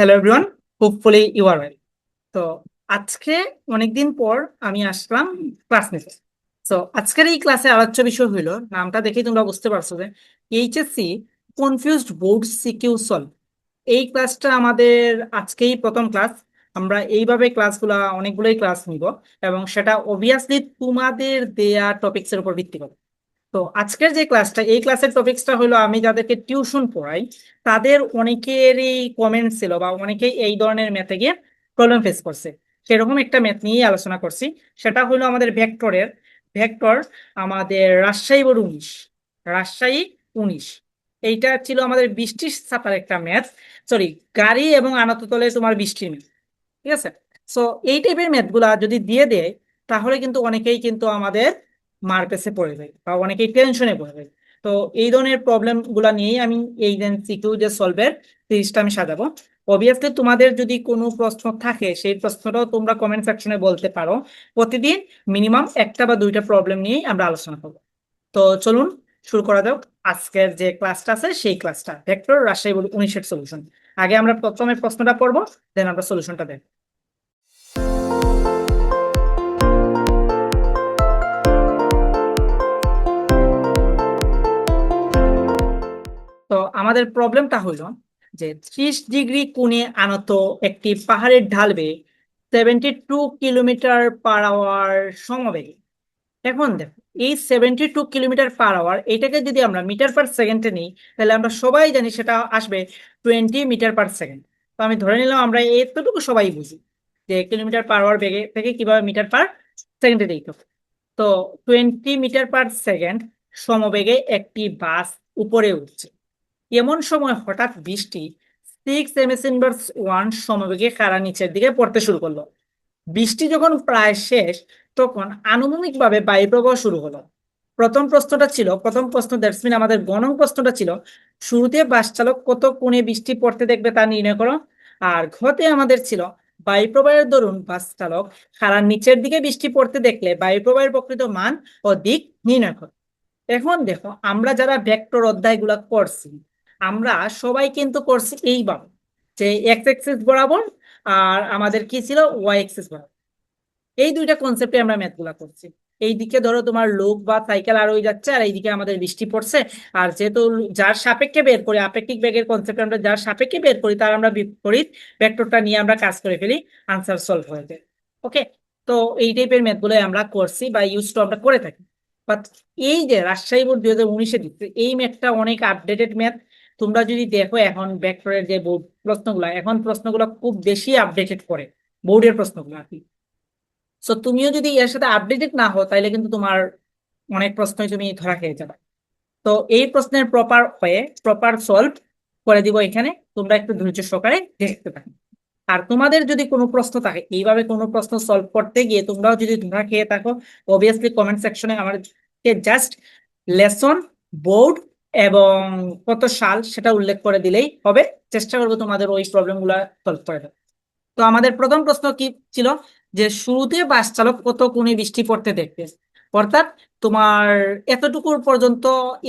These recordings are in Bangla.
Hello everyone hopefully you are well তো আজকে অনেকদিন পর আমি আসলাম ক্লাস নিতে। তো আজকের এই ক্লাসে আলোচ্য বিষয় হইল, নামটা দেখেই তোমরা বুঝতে পারছ যে HSC confused board CQ solve এই ক্লাসটা আমাদের আজকেই প্রথম ক্লাস আমরা এইভাবে ক্লাসগুলা অনেকগুলোই ক্লাস নিব এবং সেটা অবভিয়াসলি তোমাদের দেয়া টপিকস এর উপর ভিত্তি করে। তো আজকের যে ক্লাসটা, এই ক্লাসের টপিকসটা হলো আমি যাদেরকে টিউশন পড়াই, তাদের অনেকেরই কমেন্ট ছিল বা অনেকেই এই ধরনের ম্যাথে গিয়ে প্রবলেম ফেস করছে। সেরকম একটা ম্যাথ নিয়েই আলোচনা করছি। সেটা হলো আমাদের ভেক্টরের ভেক্টর আমাদের রাজশাহী বোর্ড উনিশ, রাজশাহী উনিশ। এইটা ছিল আমাদের বৃষ্টির ছাপার একটা ম্যাথ সরি গাড়ি এবং আনাততলে তোমার বৃষ্টির ম্যাথ ঠিক আছে? সো এই টাইপের ম্যাথগুলা যদি দিয়ে দেয়, তাহলে কিন্তু অনেকেই কিন্তু আমাদের মার্কেসে পড়ে যায় বা অনেকেই টেনশনে পড়ে যায়। তো এই ধরনের প্রবলেমগুলা নিয়েই আমি এই দেন সিকিউ যে সলভের সিরিজটা আমি সাজাবো। অবভিয়াসলি তোমাদের যদি কোনো প্রশ্ন থাকে, সেই প্রশ্নটাও তোমরা কমেন্ট সেকশনে বলতে পারো। প্রতিদিন মিনিমাম একটা বা দুইটা প্রবলেম নিয়েই আমরা আলোচনা করব। তো চলুন শুরু করা যাক। আজকের যে ক্লাসটা আছে, সেই ক্লাসটা ভেক্টর রাজশাহী উনিশের সলিউশন আগে আমরা প্রথমে প্রশ্নটা পড়ব দেন আমরা সলিউশনটা দেখব। আমাদের প্রবলেমটা হইল যে ত্রিশ ডিগ্রি কোণে আনত একটি পাহাড়ের ঢাল বেয়ে seventy two kilometre per hour সমবেগে। এখন দেখো, এই seventy two kilometre per hour এটাকে যদি আমরা মিটার পার সেকেন্ডে নিই, তাহলে আমরা সবাই জানি সেটা আসবে টোয়েন্টি মিটার পার সেকেন্ড তো আমি ধরে নিলাম আমরা এতটুকু সবাই বুঝি যে কিলোমিটার পার আওয়ার বেগে থেকে কীভাবে মিটার পার সেকেন্ডে দিতে তো টোয়েন্টি মিটার পার সেকেন্ড সমবেগে একটি বাস উপরে উঠছে। এমন সময় হঠাৎ বৃষ্টি six M S inverse one সমবেগে খাড়া নিচের দিকে পড়তে শুরু করল। বৃষ্টি যখন প্রায় শেষ, তখন আনুমানিকভাবে বায়ুপ্রবাহ শুরু হলো। প্রথম প্রশ্নটা ছিল, প্রথম প্রশ্ন দ্যাটস মিন আমাদের গণং প্রশ্নটা ছিল, শুরুতে বাস চালক কত কোণে বৃষ্টি পড়তে দেখবে তা নির্ণয় করো। আর ঘতে আমাদের ছিল, বায়ুপ্রবাহের দরুন বাস চালক খাড়ার নিচের দিকে বৃষ্টি পড়তে দেখলে বায়ুপ্রবাহের প্রকৃত মান ও দিক নির্ণয় করো। এখন দেখো, আমরা যারা ভেক্টর অধ্যায়গুলো করছি আমরা সবাই কিন্তু করছি এইভাবে যে এক্স এক্সিস বরাবর আর আমাদের কি ছিল ওয়াই এক্সিস বরাবর। এই দুইটা কনসেপ্টে আমরা ম্যাথগুলা করছি। এই দিকে ধরো তোমার লোক বা সাইকেল আরোই যাচ্ছে আর এইদিকে আমাদের বৃষ্টি পড়ছে। আর যেহেতু যার সাপেক্ষে বের করি, আপেক্ষিক বেগের কনসেপ্ট আমরা যার সাপেক্ষে বের করি, তার আমরা বিপরীত ভেক্টরটা নিয়ে আমরা কাজ করে ফেলি আনসার সলভ হয়ে যায়। ওকে তো এই টাইপের ম্যাথগুলো আমরা করছি বা ইউজ তো আমরা করে থাকি। বাট এই যে রাজশাহী বোর্ড দুই হাজার উনিশে দিচ্ছে, এই ম্যাথটা অনেক আপডেটেড ম্যাথ তোমরা যদি দেখো এখন ব্যাকফোরের যে বোর্ড প্রশ্নগুলো, এখন প্রশ্নগুলো খুব বেশি আপডেটেড করে বোর্ডের প্রশ্নগুলো আর কি। সো তুমিও যদি এর সাথে আপডেটেড না হও তাহলে কিন্তু তোমার অনেক প্রশ্নই তুমি ধরা খেয়ে যাবে। তো এই প্রশ্নের প্রপার হয়ে প্রপার সলভ করে দিব এখানে। তোমরা একটু ধৈর্য সহকারে দেখতে থাকো। আর তোমাদের যদি কোনো প্রশ্ন থাকে, এইভাবে কোনো প্রশ্ন সলভ করতে গিয়ে তোমরাও যদি ধরা খেয়ে থাকো অবভিয়াসলি কমেন্ট সেকশনে আমাদেরকে জাস্ট লেসন বোর্ড এবং কত সাল সেটা উল্লেখ করে দিলেই হবে। চেষ্টা করব তোমাদের ওই প্রবলেমগুলো সলভ করে দেবে তো আমাদের প্রথম প্রশ্ন কি ছিল? যে শুরুতে বাস চালক কত কোণে বৃষ্টি পড়তে দেখবে? অর্থাৎ তোমার এতটুকুর পর্যন্ত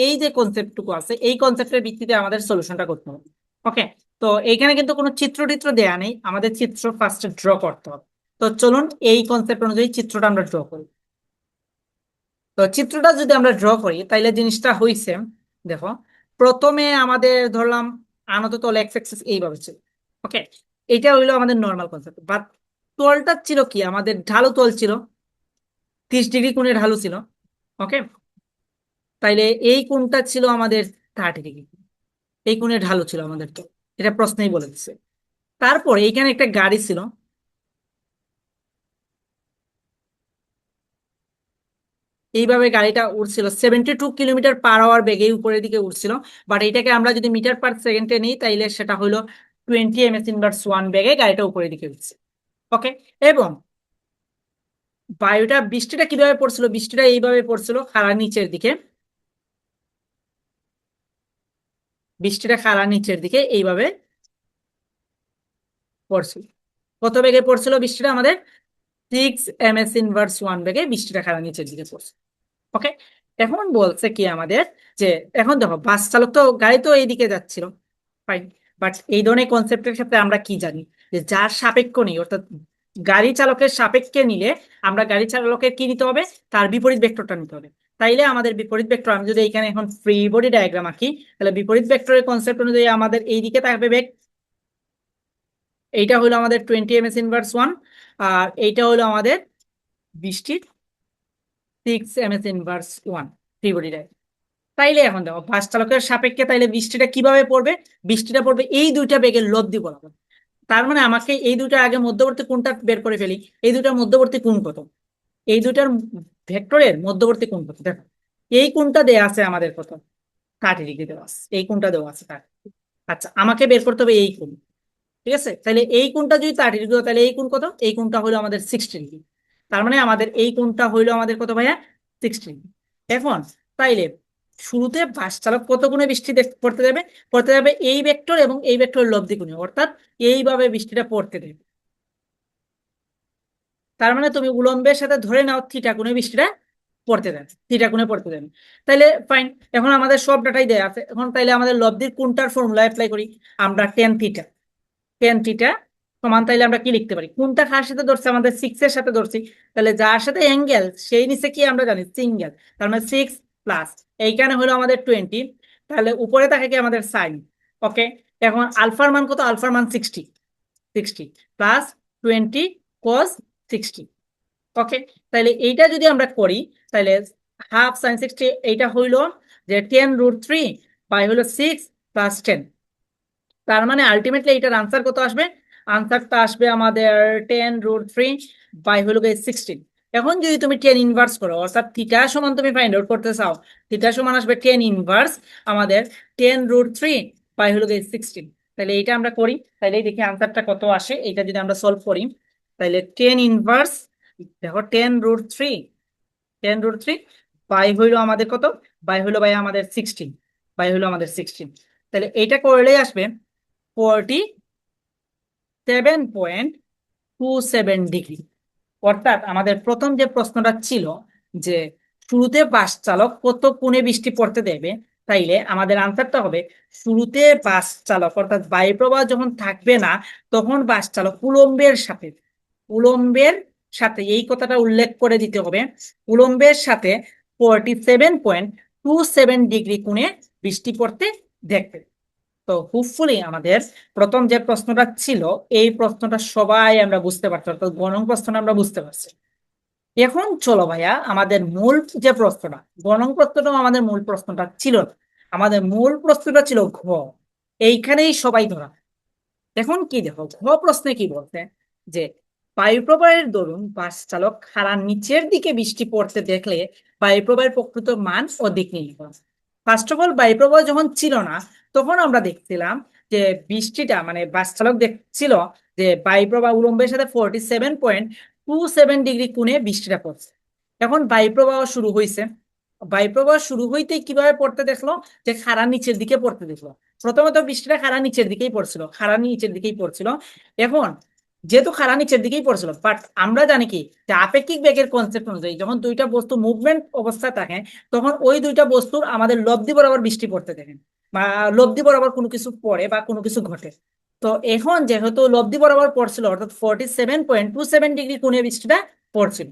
এই যে কনসেপ্টটুকু আছে, এই কনসেপ্টের ভিত্তিতে আমাদের সলিউশনটা করতে হবে। ওকে তো এইখানে কিন্তু কোনো চিত্র টিত্র দেয়া নেই। আমাদের চিত্র ফার্স্টে ড্র করতে হবে। তো চলুন এই কনসেপ্ট অনুযায়ী চিত্রটা আমরা ড্র করি। তো চিত্রটা যদি আমরা ড্র করি, তাইলে জিনিসটা হইছে দেখো, প্রথমে আমাদের ধরলাম আনত তল এক্স এক্সিস এইভাবে ছিল ওকে এটা হইল আমাদের নর্মাল কনসেপ্ট বাট তলটা ছিল কি? আমাদের ঢালু তল ছিল, তিরিশ ডিগ্রি কোণে ঢালু ছিল ওকে তাইলে এই কোণটা ছিল আমাদের থার্টি ডিগ্রি, এই কোণে ঢালু ছিল আমাদের তো এটা প্রশ্নেই বলে দিচ্ছে তারপর এইখানে একটা গাড়ি ছিল এইভাবে গাড়িটা উঠছিল seventy two kilometre per hour বেগে উপরের দিকে উঠছিল বাট এটাকে আমরা যদি মিটার পার সেকেন্ডে নিই, তাইলে সেটা হলো twenty M S inverse one বেগে গাড়িটা উপরের দিকে উঠছে ওকে এবং বায়ুটা, বৃষ্টিটা কীভাবে পড়ছিল? বৃষ্টিটা এইভাবে পড়ছিল খাড়া নিচের দিকে। বৃষ্টিটা খাড়া নিচের দিকে এইভাবে পড়ছিল। কত বেগে পড়ছিল বৃষ্টিটা? আমাদের six M S inverse one বেগে বৃষ্টিটা খাড়া নিচের দিকে পড়ছে। ওকে এখন বলছে কি আমাদের যে, এখন দেখো বাস চালক তো গাড়ি তো এইদিকে যাচ্ছিল ফাইন বাট এই ধরনের কনসেপ্টের ক্ষেত্রে আমরা কি জানি? যে যার সাপেক্ষ নেই, অর্থাৎ গাড়ি চালকের সাপেক্ষে নিলে আমরা গাড়ি চালকের কি নিতে হবে? তার বিপরীত ভেক্টরটা নিতে হবে। তাইলে আমাদের বিপরীত ভেক্টর আমি যদি এখানে এখন ফ্রি বডি ডায়াগ্রাম আঁকি, তাহলে বিপরীত ভেক্টরের কনসেপ্ট অনুযায়ী আমাদের এই দিকে থাকবে বেগ। এইটা হলো আমাদের twenty M S inverse one আর এইটা হলো আমাদের বৃষ্টির সিক্স ইনভার্স ওয়ান তাইলে এখন দেখো, বাস চালকের সাপেক্ষে তাইলে বৃষ্টিটা কীভাবে পড়বে? বৃষ্টিটা পড়বে এই দুইটা বেগের লব্ধি বরাবর তার মানে আমাকে এই দুইটা আগে মধ্যবর্তী কোণটা বের করে ফেলি? এই দুইটার মধ্যবর্তী কোণ কত? এই দুইটার ভেক্টরের মধ্যবর্তী কোণ কত? দেখো, এই কোণটা দেয়া আছে আমাদের কত? থার্টি ডিগ্রি দেওয়া আছে। এই কোণটা দেওয়া আছে থার্টি আচ্ছা আমাকে বের করতে হবে এই কোণ ঠিক আছে? তাহলে এই কোণটা যদি থার্টি ডিগ্রি তাহলে এই কোণ কত? এই কোণটা হলো আমাদের সিক্সটি ডিগ্রি তার মানে আমাদের এই কোণটা হইল আমাদের কত ভাইয়া? সিক্সটিন এখন তাইলে শুরুতে বাস চালক কত গুণে বৃষ্টি পড়তে দেবে পড়তে দেবে এই ভেক্টর এবং এই ভেক্টর লব্ধি গুণে, অর্থাৎ এইভাবে বৃষ্টিটা পড়তে দেবে। তার মানে তুমি উলম্বের সাথে ধরে নাও থিটা কোণে বৃষ্টিটা পড়তে দেন থিটা কোণে পড়তে দেন তাইলে ফাইন এখন আমাদের সব ডাটাই দেয়া আছে। এখন তাইলে আমাদের লব্ধির কোনটার ফর্মুলা অ্যাপ্লাই করি, আমরা টেন থিটা টেন থিটা সমান তাইলে আমরা কি লিখতে পারি? কোনটা কার সাথে ধরছে? আমাদের সিক্স এর সাথে ধরছি। তাহলে যার সাথে অ্যাঙ্গেল সেই নিচে কি আমরা জানি? সিঙ্গেল তার মানে সিক্স প্লাস এইখানে হলো আমাদের টোয়েন্টি তাহলে উপরে থাকে কি? আমাদের সাইন ওকে এখন আলফার মান কত? আলফার মান sixty sixty plus twenty cos sixty okay তাহলে এইটা যদি আমরা করি তাহলে হাফ সাইন সিক্সটি এইটা হইল যে টেন রুট থ্রি বাই হলো সিক্স প্লাস টেন তার মানে আলটিমেটলি এইটার আনসার কত আসবে? আনসারটা আসবে আমাদের টেন রুট থ্রি বাই হলো গিয়ে সিক্সটিন এখন যদি তুমি টেন ইনভার্স করো, অর্থাৎ থিটা সমান তুমি ফাইন্ড আউট করতে চাও থিটা সমান আসবে টেন ইনভার্স আমাদের টেন রুট থ্রি বাই হলো গিয়ে সিক্সটিন তাহলে এইটা আমরা করি, তাহলে দেখি আনসারটা কত আসে এটা যদি আমরা সলভ করি, তাহলে টেন ইনভার্স দেখো ten root three ten root three by হইল আমাদের কত? বাই হইল বাই আমাদের সিক্সটিন বাই হইল আমাদের সিক্সটিন তাহলে এইটা করলেই আসবে forty seven point two seven degree অর্থাৎ আমাদের প্রথম যে প্রশ্নটা ছিল যে শুরুতে বাস চালক কত কোণে বৃষ্টি পড়তে দেবে, তাইলে আমাদের আনসারটা হবে শুরুতে বাস চালক অর্থাৎ বায়ুপ্রবাহ যখন থাকবে না, তখন বাস চালক উলম্বের সাথে উলম্বের সাথে, এই কথাটা উল্লেখ করে দিতে হবে উলম্বের সাথে forty seven point two seven degree কোণে বৃষ্টি পড়তে দেখবে। তো হোপফুলি আমাদের প্রথম যে প্রশ্নটা ছিল, এই প্রশ্নটা সবাই আমরা বুঝতে পারছি, অর্থাৎ গণং প্রশ্নটা আমরা বুঝতে পারছি। এখন চলো ভাইয়া, আমাদের মূল যে প্রশ্নটা গণং প্রশ্নটাও আমাদের মূল প্রশ্নটা ছিল না। আমাদের মূল প্রশ্নটা ছিল ঘ। এইখানেই সবাই ধরা। এখন কি দেখো, ঘ প্রশ্নে কি বলতে যে বায়ুপ্রবাহের দরুন বাস চালক খাড়ার নিচের দিকে বৃষ্টি পড়তে দেখলে বায়ুপ্রবাহের প্রকৃত মান ও দিক নির্ণয় করো ফার্স্ট অফ অল বায়ুপ্রবাহ যখন ছিল না, তখন আমরা দেখছিলাম যে বৃষ্টিটা মানে বাস চালক দেখছিল যে বায়ুপ্রবাহ উলম্বের সাথে forty seven point two seven degree কোণে বৃষ্টিটা পড়ছে। এখন বায়ুপ্রবাহ শুরু হয়েছে বায়ুপ্রবাহ শুরু হইতে কীভাবে পড়তে দেখল? যে খাড়া নিচের দিকে পড়তে দেখল। প্রথমত বৃষ্টিটা খাড়া নিচের দিকেই পড়ছিল, খাড়া নিচের দিকেই পড়ছিল। এখন যেহেতু খাড়া নিচের দিকেই পড়ছিল বাট আমরা জানি কি, যে আপেক্ষিক বেগের কনসেপ্ট অনুযায়ী যখন দুইটা বস্তু মুভমেন্ট অবস্থায় থাকে, তখন ওই দুইটা বস্তুর আমাদের লব্ধি বরাবর বৃষ্টি পড়তে দেখেন বা লব্ধি বরাবর কোনো কিছু পড়ে বা কোনো কিছু ঘটে। তো এখন যেহেতু লব্ধি বরাবর পড়ছিল, অর্থাৎ forty seven point two seven degree কোণে বৃষ্টিটা পড়ছিল।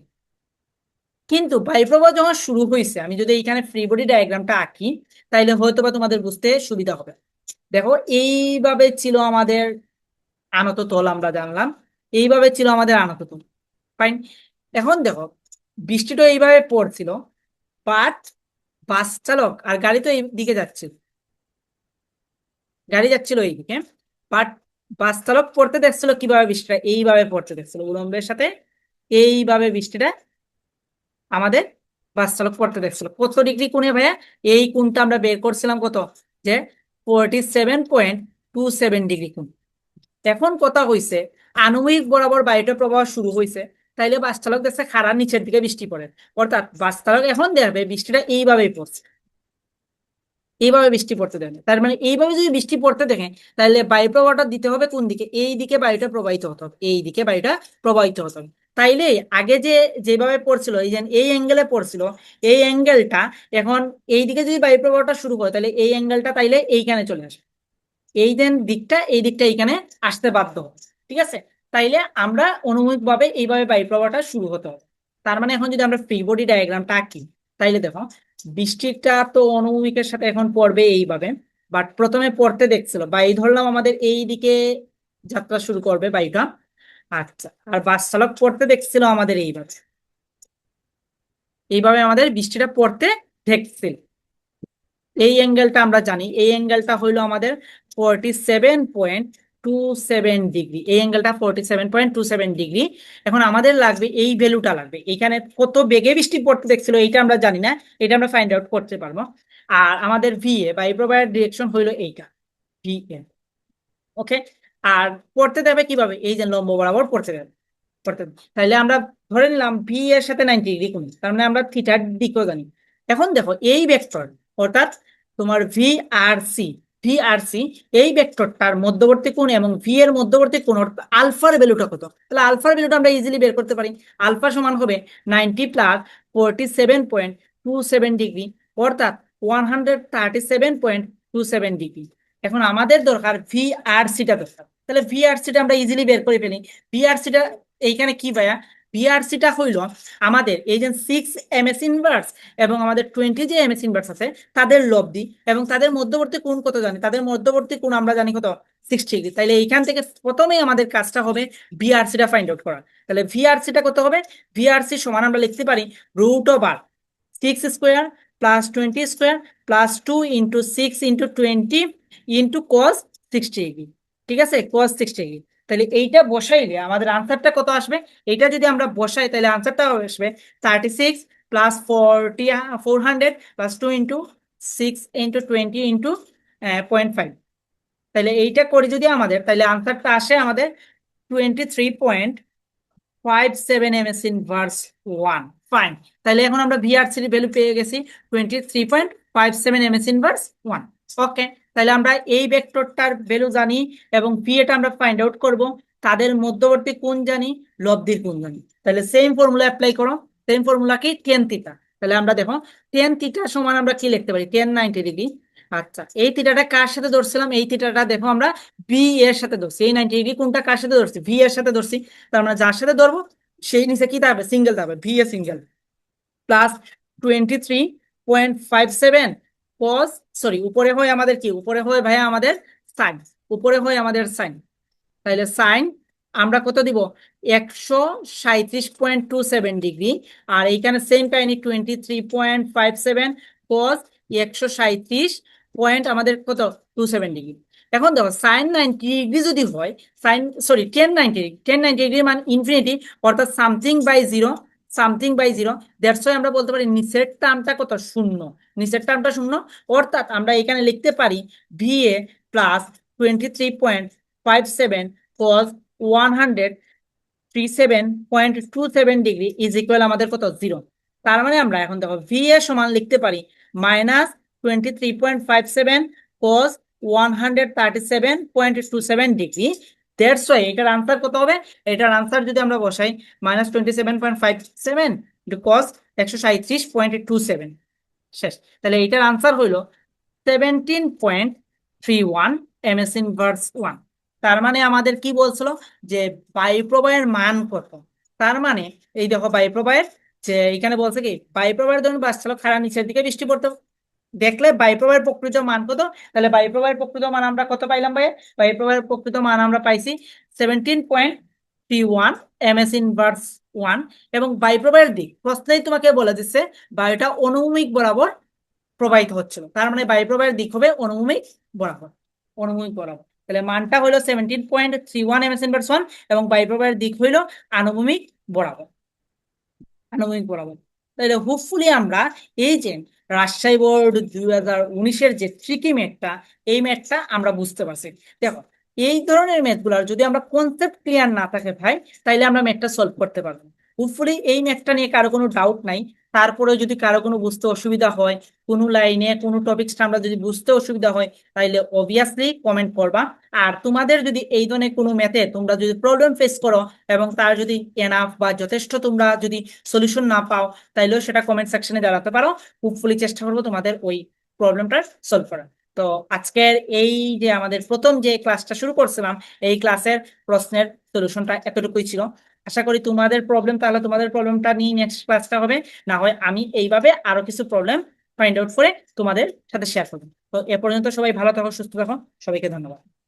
কিন্তু বায়ুপ্রবাহ যখন শুরু হয়েছে, আমি যদি এইখানে ফ্রি বডি ডায়াগ্রামটা আঁকি, তাইলে হয়তো বা তোমাদের বুঝতে সুবিধা হবে। দেখো, এইভাবে ছিল আমাদের আনত তল আমরা জানলাম। এইভাবে ছিল আমাদের আনত তল ফাইন এখন দেখো, বৃষ্টিটা এইভাবে পড়ছিল বাট বাস চালক আর গাড়ি তো এই দিকে যাচ্ছিল। গাড়ি যাচ্ছিল এইদিকে বাট বাস চালক পড়তে দেখছিল কীভাবে বৃষ্টিটা এইভাবে পড়তে দেখছিল। উলম্বের সাথে এইভাবে বৃষ্টিটা আমাদের বাস চালক পড়তে দেখছিল। কত ডিগ্রি কোণে ভাইয়া? এই কোণটা আমরা বের করছিলাম কত? যে forty seven point two seven degree কোণ। এখন কথা হইছে আনুমিক বরাবর বায়ুটা প্রবাহ শুরু হয়েছে তাইলে বাস চালক দেখছে খাড়ার নিচের দিকে বৃষ্টি পড়ে। অর্থাৎ বাস চালক এখন দেখবে বৃষ্টিটা এইভাবেই পড়ছে। এইভাবে বৃষ্টি পড়তে দেবে তার মানে এইভাবে যদি বৃষ্টি পড়তে দেখে তাহলে বায়ু প্রবাহটা দিতে হবে কোন দিকে? এই দিকে বায়ুটা প্রবাহিত হতে হবে, এই দিকে বায়ুটা প্রবাহিত হতে হবে। তাইলে আগে যে যেভাবে পড়ছিল, এই যে এই অ্যাঙ্গেলে পড়ছিল, এই অ্যাঙ্গেলটা এখন এই দিকে যদি বায়ু প্রবাহটা শুরু করে তাহলে এই অ্যাঙ্গেলটা তাইলে এইখানে চলে আসবে এই দেন দিকটা, এই দিকটা এখানে আসতে বাধ্য। ঠিক আছে? তাইলে আমরা অনুভূমিক ভাবে এইভাবে বায়ু প্রবাহটা শুরু হতে হবে। তার মানে এখন যদি আমরা ফ্রি বডি ডায়াগ্রামটা আঁকি, তাইলে দেখো, বৃষ্টিটা তো অনুভূমিকের সাথে এখন পড়বে এইভাবে বাট প্রথমে পড়তে দেখছিল, বা এই ধরলাম আমাদের এই দিকে যাত্রা শুরু করবে বায়ুটা আচ্ছা আর বাস চালক পড়তে দেখছিল আমাদের এইভাবে। এইভাবে আমাদের বৃষ্টিটা পড়তে দেখছিল। এই অ্যাঙ্গেলটা আমরা জানি, এই অ্যাঙ্গেলটা হইল আমাদের forty seven point two seven degree এই অ্যাঙ্গেলটা forty seven point two seven degree এখন আমাদের লাগবে এই ভ্যালুটা লাগবে। এখানে কত বেগে বৃষ্টি পড়তে দেখছিল এইটা আমরা জানি না, এটা আমরা ফাইন্ড আউট করতে পারব। আর আমাদের ভি এ বায়ু প্রবাহের ডিরেকশন হইল এইটা ভি এ ওকে আর পড়তে দেবে কীভাবে? এই যে লম্ব বরাবর পড়তে দেবে। পড়তে। তাহলে আমরা ধরে নিলাম ভি এর সাথে নাইনটি ডিগ্রি কোণ, তার মানে আমরা থিটার দিকও জানি। এখন দেখো, এই ভেক্টর অর্থাৎ তোমার V R C V R C এই ভেক্টরটার মধ্যবর্তী কোণ এবং ভি এর মধ্যবর্তী কোণ আলফার ভ্যালুটা কত? তাহলে আলফার ভ্যালুটা আমরা ইজিলি বের করতে পারি। আলফা সমান হবে ninety plus forty seven point two seven degree অর্থাৎ one hundred thirty seven point two seven degree এখন আমাদের দরকার ভি আর সিটা দরকার। তাহলে ভি আর সিটা আমরা ইজিলি বের করে ফেলি। ভি আর সিটা এইখানে কি ভাইয়া? ভি আর সিটা হইল আমাদের এই যে সিক্স এম এস ইনভার্স এবং আমাদের টোয়েন্টি যে এম এস ইনভার্স আছে, তাদের লব্ধি এবং তাদের মধ্যবর্তী কোণ কত জানি? তাদের মধ্যবর্তী কোণ আমরা জানি কত? সিক্সটি ডিগ্রি তাহলে এইখান থেকে প্রথমেই আমাদের কাজটা হবে ভিআরসিটা ফাইন্ড আউট করা তাহলে ভিআরসিটা কত হবে? ভিআরসি সমান আমরা লিখতে পারি root of over six square plus twenty square plus two into six into twenty into cos sixty degree ঠিক আছে? কস সিক্সটি ডিগ্রি তাহলে এইটা বসাইলে আমাদের আনসারটা কত আসবে? এইটা যদি আমরা বসাই, তাহলে আনসারটা আসবে। Thirty six plus forty four hundred plus two into six into twenty into point five তাহলে এইটা করে যদি আমাদের, তাহলে আনসারটা আসে আমাদের twenty three point five seven M S inverse one fine তাহলে এখন আমরা ভিআরসির ভ্যালু পেয়ে গেছি twenty three point five seven M S inverse one okay তাহলে আমরা এই ভেক্টরটার ভ্যালু জানি এবং পি এটা আমরা ফাইন্ড আউট করব, তাদের মধ্যবর্তী কোন জানি, লব্ধির কোন জানি। তাহলে সেম ফর্মুলা অ্যাপ্লাই করো সেম ফর্মুলা কি টেন থিটা তাহলে আমরা দেখো টেন থিটা সমান আমরা কি লিখতে পারি? টেন নাইনটি ডিগ্রি আচ্ছা এই থিটাটা কার সাথে ধরছিলাম? এই থিটাটা দেখো আমরা বি এর সাথে ধরছি। এই নাইনটি ডিগ্রি কোনটা কার সাথে ধরছি? ভি এর সাথে ধরছি। তার আমরা যার সাথে ধরবো, সেই নিচে কি থাকবে সিঙ্গেল থাকবে V A single plus twenty three point five seven cos sorry উপরে হয় আমাদের কি? উপরে হয় ভাইয়া আমাদের সাইন উপরে হয় আমাদের সাইন তাহলে সাইন আমরা কত দিব? একশো সাঁত্রিশ পয়েন্ট টু সেভেন ডিগ্রি। আর এইখানে সেম কাহিনী twenty three point five seven cos একশো সাঁত্রিশ পয়েন্ট আমাদের কত? Two seven degree. এখন দেখো সাইন নাইনটি ডিগ্রি যদি হয় sine sorry tan ninety tan ninety degree মান ইনফিনিটি অর্থাৎ something by zero something by zero. Why আমরা বলতে পারি নিচের টার্মটা কত? শূন্য। নিচের টার্মটা শূন্য। অর্থাৎ আমরা এখানে লিখতে পারি V A plus twenty three point five seven cos one hundred three seven point two seven degree is equal আমাদের কত? জিরো তার মানে আমরা এখন দেখো ভি এ সমান লিখতে পারি minus twenty three point five seven cos one hundred thirty seven point two seven degree why এটার আনসার কত হবে? এটার আনসার যদি আমরা বসাই minus twenty seven point five seven cos একশো সাঁত্রিশ পয়েন্ট টু সেভেন শেষ। তাহলে এটার আনসার হইল seventeen point three one M S one তার মানে আমাদের কি বলছিল? যে বায়ু প্রবাহের মান কত? তার মানে এই দেখো বায়ু প্রবাহের যে এখানে বলছে কি বায়ু প্রবাহের ধরুন বাস চালক খারাপ নিচের দিকে বৃষ্টি পড়তে। দেখলে বায়ু প্রবাহের প্রকৃত মান কত? তাহলে বায়ু প্রবাহের প্রকৃত মান আমরা কত পাইলাম ভাই বায়ু প্রবাহের প্রকৃত মান আমরা পাইছি seventeen point three one M S inverse one এবং বায়ু প্রবাহের দিক। প্রশ্নেই তোমাকে বলে দিচ্ছে, বায়ুটা অনুভূমিক বরাবর প্রবাহিত হচ্ছিল। তার মানে বায়ু প্রবাহের দিক হবে অনুভূমিক বরাবর অনুভূমিক বরাবর। তাহলে মানটা হলো seventeen point three one M S inverse one এবং বায়ু প্রবাহের দিক হইল আনুভূমিক বরাবর আনুভূমিক বরাবর। তাহলে হোপফুলি আমরা এই যে রাজশাহী বোর্ড দুই হাজার উনিশের যে ট্রিকি ম্যাথটা এই ম্যাথটা আমরা বুঝতে পারছি। দেখো, এই ধরনের ম্যাথগুলোর যদি আমরা কনসেপ্ট ক্লিয়ার না থাকে ভাই তাইলে আমরা ম্যাথটা সলভ করতে পারব হোপফুলি এই ম্যাথটা নিয়ে কারও কোনো ডাউট নাই। তারপরে যদি কারও কোনো বুঝতে অসুবিধা হয়, কোনো লাইনে কোনো টপিকসটা আমরা যদি বুঝতে অসুবিধা হয়, তাইলে অবভিয়াসলি কমেন্ট করবা। আর তোমাদের যদি এই ধরনের কোনো ম্যাথে তোমরা যদি প্রবলেম ফেস করো এবং তার যদি এনাফ বা যথেষ্ট তোমরা যদি সলিউশন না পাও, তাইলেও সেটা কমেন্ট সেকশনে জানাতে পারো। হোপফুলি চেষ্টা করব তোমাদের ওই প্রবলেমটা সলভ করা তো আজকের এই যে আমাদের প্রথম যে ক্লাসটা শুরু করছিলাম, এই ক্লাসের প্রশ্নের সলিউশনটা এতটুকুই ছিল। আশা করি তোমাদের প্রবলেম তাহলে তোমাদের প্রবলেমটা নিয়ে নেক্সট ক্লাসটা হবে। না হয় আমি এইভাবে আরও কিছু প্রবলেম ফাইন্ড আউট করে তোমাদের সাথে শেয়ার করব। তো এ পর্যন্ত সবাই ভালো থাকো, সুস্থ থাকো। সবাইকে ধন্যবাদ।